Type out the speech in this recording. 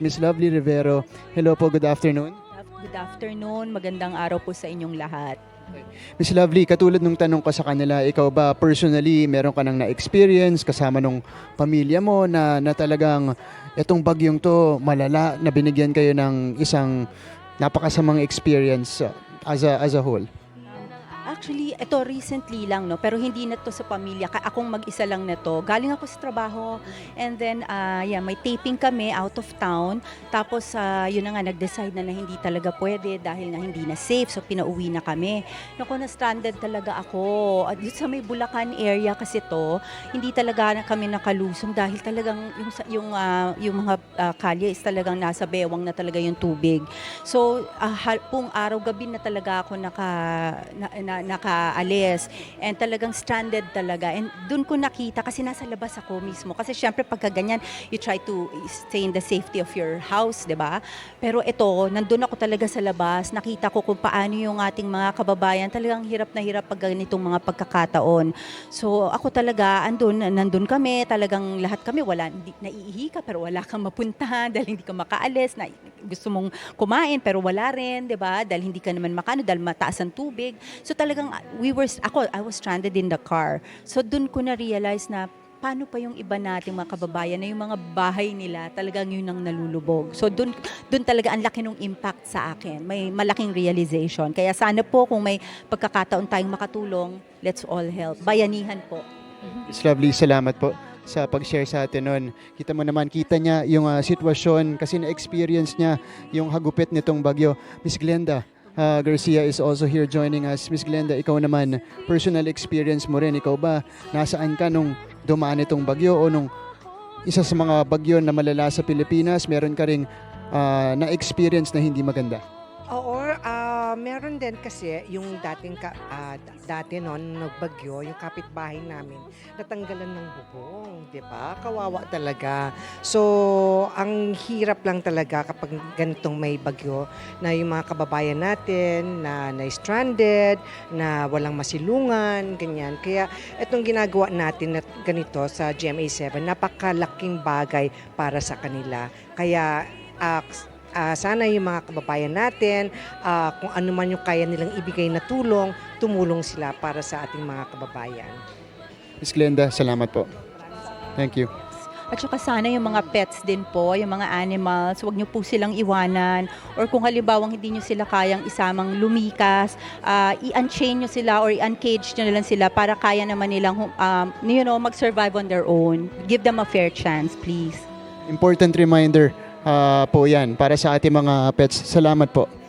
Miss Lovely Rivero. Hello po, good afternoon. Good afternoon, magandang araw po sa inyong lahat. Miss Lovely, katulad nung tanong ko sa kanila, ikaw ba personally meron ka nang na-experience kasama nung pamilya mo na, na talagang itong bagyong to malala na binigyan kayo ng isang napakasamang experience uh, as a, as a whole? Actually, ito recently lang, no? pero hindi na to sa pamilya. Akong mag-isa lang na to. Galing ako sa trabaho and then, ah, yeah, may taping kami out of town. Tapos, ah, yun na nga, nag-decide na na hindi talaga pwede dahil nga hindi na safe. So, pinauwi na kami. Naku, na-stranded talaga ako. At sa may Bulacan area kasi to, hindi talaga na kami nakalusong dahil talagang yung, yung, ah, yung mga ah, kalye is talagang nasa bewang na talaga yung tubig. So, ah, hal- buong araw, gabi na talaga ako naka, na, na, nakaalis. And talagang stranded talaga. And doon ko nakita, kasi nasa labas ako mismo. Kasi syempre, pagka ganyan, you try to stay in the safety of your house, di ba? Pero ito, nandun ako talaga sa labas. Nakita ko kung paano yung ating mga kababayan. Talagang hirap na hirap pag ganitong mga pagkakataon. So, ako talaga, andun, nandun kami. Talagang lahat kami, wala, hindi, naiihi ka, pero wala kang mapuntahan dahil hindi ka makaalis. Na, gusto mong kumain, pero wala rin, di ba? Dahil hindi ka naman makano, dahil mataas ang tubig. So talagang, uh, we were, ako, I was stranded in the car. So dun ko na-realize na, paano pa yung iba nating mga kababayan na yung mga bahay nila talagang yun ang nalulubog. So dun, dun talaga ang laki ng impact sa akin. May malaking realization. Kaya sana po kung may pagkakataon tayong makatulong, let's all help. Bayanihan po. Miss Lovely, salamat po sa pag-share sa atin nun. Kita mo naman, kita niya yung ah, sitwasyon kasi na-experience niya yung hagupit nitong bagyo. Miss Glenda ah, Garcia is also here joining us. Miss Glenda, ikaw naman, personal experience mo rin. Ikaw ba, nasaan ka nung dumaan itong bagyo o nung isa sa mga bagyo na malala sa Pilipinas, meron ka ring ah, na-experience na hindi maganda? Oo, ah, meron din kasi yung dating ka, d- dati noon nagbagyo, yung kapitbahay namin, natanggalan ng bubong, 'di ba? Kawawa talaga. So, ang hirap lang talaga kapag ganitong may bagyo na yung mga kababayan natin na na-stranded, na walang masilungan, ganyan. Kaya itong ginagawa natin na ganito sa GMA7, napakalaking bagay para sa kanila. Kaya ah, Ah, sana yung mga kababayan natin, ah, kung ano man yung kaya nilang ibigay na tulong, tumulong sila para sa ating mga kababayan. Miss Glenda, salamat po. Thank you. At saka sana yung mga pets din po, yung mga animals, huwag niyo po silang iwanan. Or kung halimbawang hindi niyo sila kayang isamang lumikas, ah, i-unchain niyo sila or i-uncage niyo na lang sila para kaya naman nilang um, you know, mag-survive on their own. Give them a fair chance, please. Important reminder ah, po yan para sa ating mga pets. Salamat po.